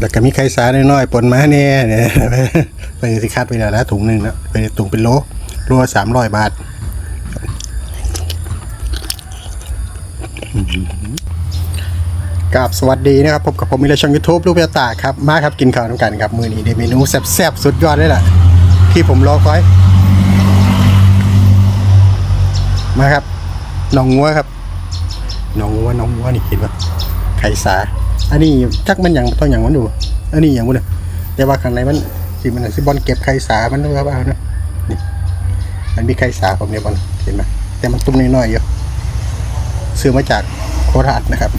แล้วก็มีไข่สาน้อยๆปนมาเนี่ยเนี่ยไปสิคัดไปแล้วนะถุงหนึ่งนะเป็นถุงเป็นโลโลสามร้อยบาทกับสวัสดีนะครับพบกับผมมิเลช่องยูทูบลูกเปียตาครับมาครับกินข้าวน้ำกันครับ มือนี้ได้เมนูแซ่บๆสุดยอดเลยล่ะ ที่ผมรอคอย มาครับน้องงัวครับน้องงัวน้องงัวนี่คิดว่าไข่สา อันนี้จักมันอย่างต้องอย่างมันดู อันนี้อย่างมันเนี่ยแต่ว่าข้างในมันสิมันสิบอลเก็บไข่สา มันต้องเอานะนี่มันมีไข่สาผมเนี่ยบอลเห็นไหมแต่มันตุ้มน้อยๆอยู่ซื้อมาจากโคราชนะครับ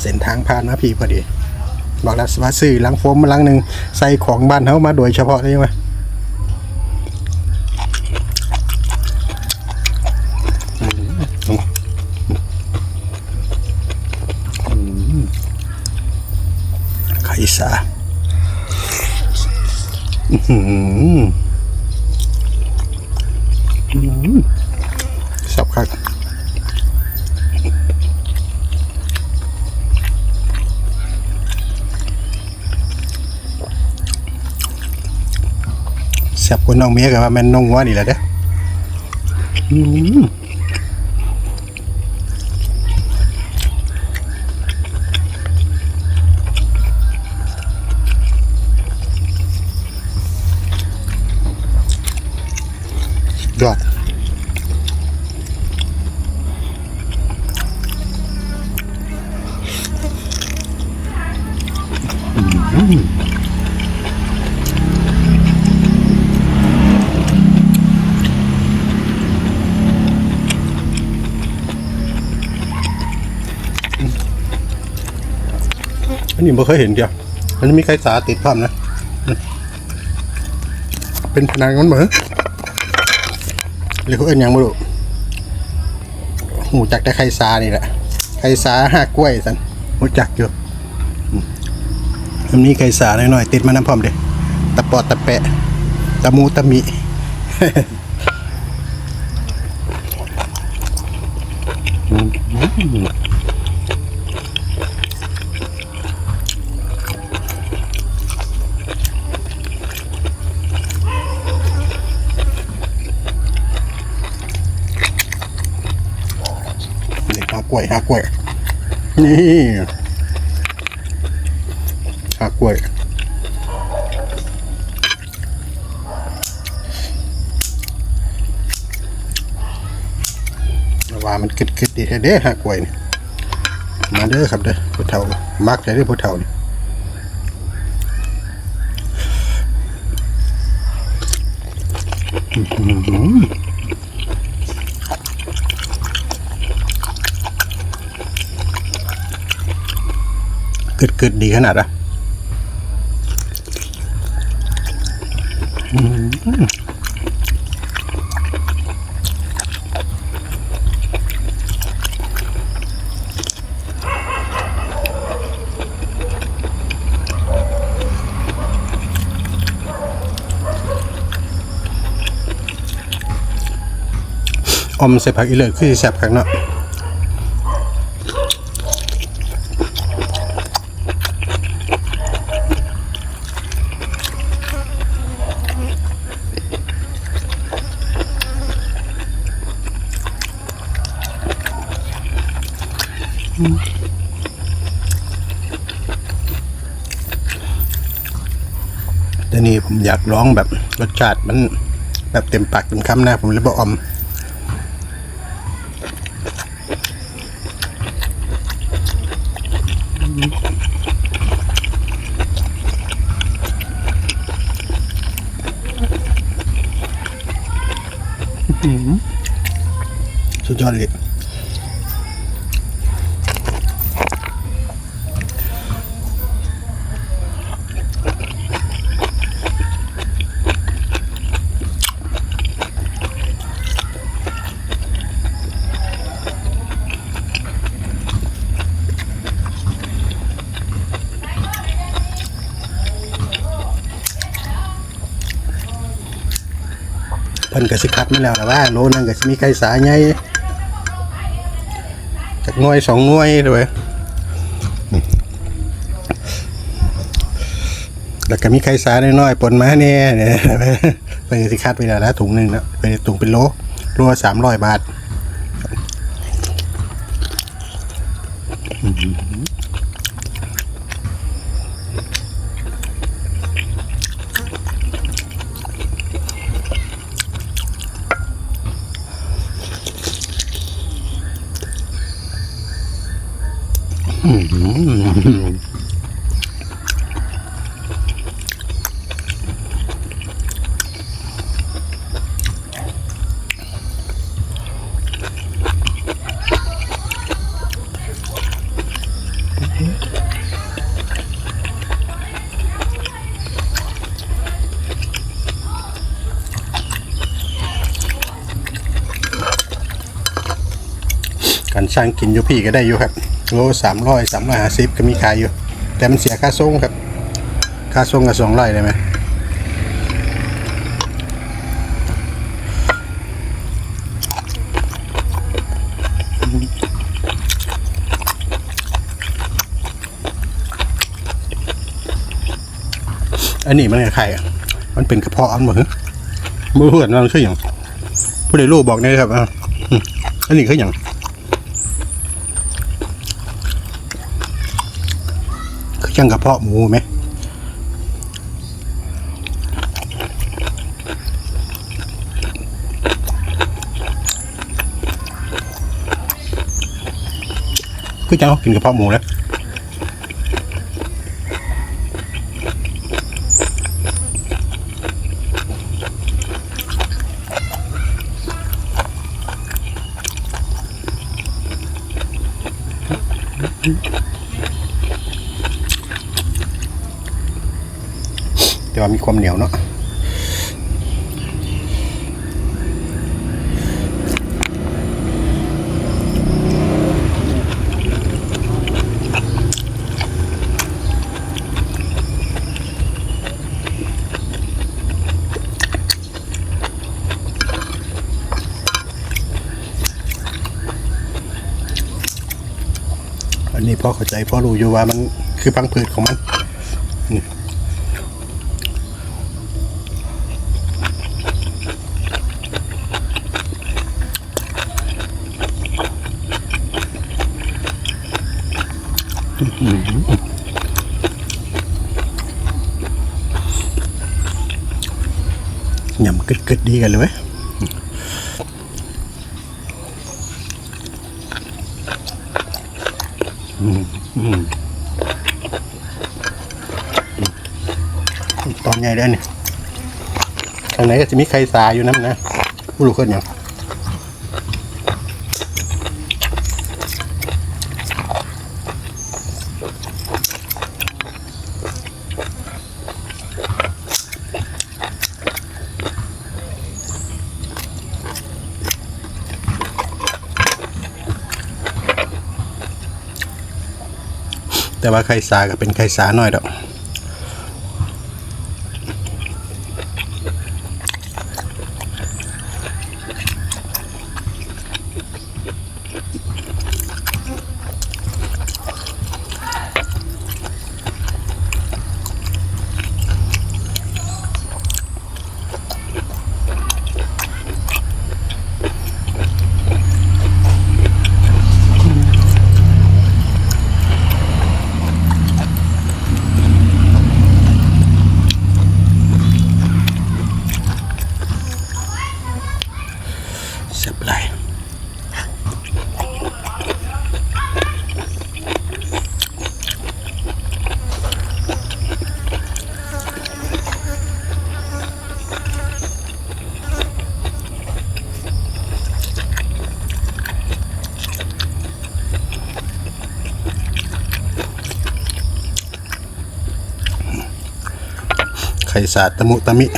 เส้นทางผ่านมาพีพอดี บอกแล้วว่าซื้อลังโฟมมาลังหนึ่งใส่ของบ้านเขามาโดยเฉพาะเลยไหม สับครับแซ่บกว่าน้องเมียกับว่าแม่นน้องวัวนี่แหละเด้ออื้อหือ ยอดอันนี้ไม่เคยเห็นเดียวมันมีไข่สาติดพร้อมนะ เป็นพนังมันเหมือน หรือเอิ้นยังไม่รู้หูจักแต่ไข่ซานี่แหละไข่ซาห้ากล้วยสันหูจักอยู่อืมอันนี้ไข่สาหน่อยๆติดมาน้ำพร้อมเด็ตะปอดตะแปะตะมูตะมิอืมาก ล้วยหากล้วย นี่หากล้วยว่ามันคิดคิดดีแท้เด้หากล้วยนี่มาเด้อครับเด้อผู้เฒ่ามักแต่เด้อผู้เฒ่านี่อื้อหือ เกิดเกิดดีขนาดอะอมใส่ผักอีเลิศคือแซ่บคักเนาะ แต่นี่ผมอยากร้องแบบรสชาติมันแบบเต็มปากเต็มคำนะผมเลยบอกออมสุดยอดเลย พิ่นก็สิขัดมาแล้วนะว่าโลนึงก็สิมีไก่สาใหญ่จากหน่วยสองหน่อยด้วยแล้วก็มีไข่สาน้อยๆปนมาเนี่ยเป็นสิขัดไปแล้วนะถุงหนึ่งนะเป็นถุงเป็นโลรัวสามร้อยบาท การช่างกินอยู่พี่ก็ได้อยู่ครับ โลสามร้อยสามร้อยห้าสิบก็มีขายอยู่ แต่มันเสียค่าส่งครับ ค่าส่งกับสองร้อยได้ไหมอันนี้มันไข่อะมันเป็นกระเพาะอันบ่ฮะมือเหือนมันคืออย่างผู้ใดรู้บอกได้ครับอะอันนี้คืออย่าง คือจังกระเพาะหมูไหมคือจังเขากินกระเพาะหมูแล้ว แต่ว่ามีความเหนียวเนาะอันนี้พ่อเข้าใจพ่อรู้อยู่ว่ามันคือพังผืดของมัน ยำกึดกึดๆดีกันเลยเว้ยอืมตอนใหญ่ได้เนี่ยข้างในก็จะมีไข่สาอยู่นั่นะผู้รู้คนอย่าง แต่ว่าไข่สาก็เป็นไข่สาหน่อยดอก ไข่สาดตะมุตะมิย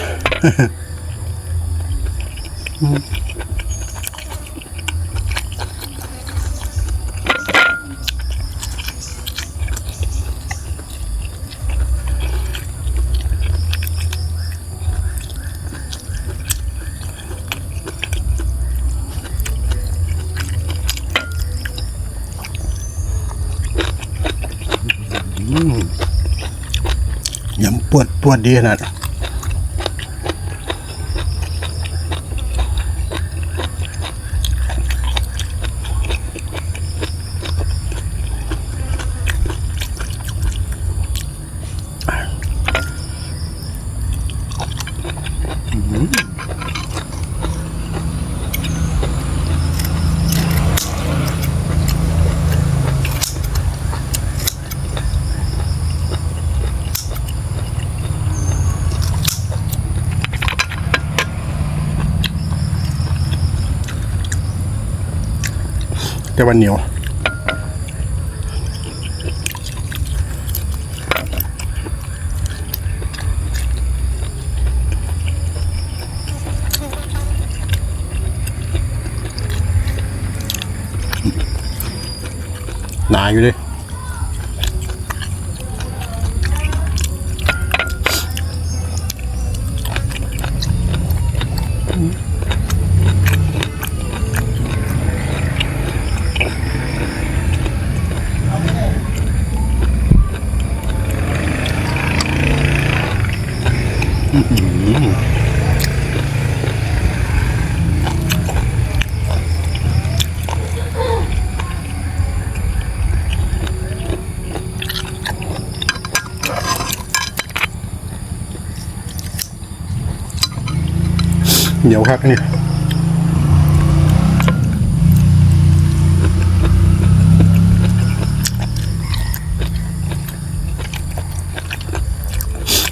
ำ ปวดปวดดีขนาด แต่วันเหนียวหนาอยู่เลย เหนียวครับนี่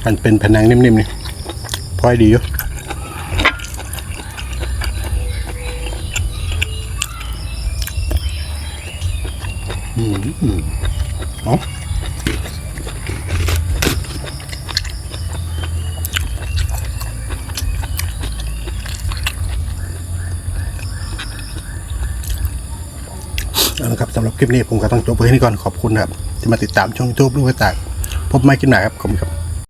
มันเป็นผนังนิ่มๆนี่พอยดีอยู่อืมอืมอ๋อเอาละครับ สำหรับคลิปนี้ผมก็ต้องจบไปที่นี่ก่อนขอบคุณครับที่มาติดตามช่องยูทูบลูกกระต่ายพบไม่กินหนาครับขอบคุณครับ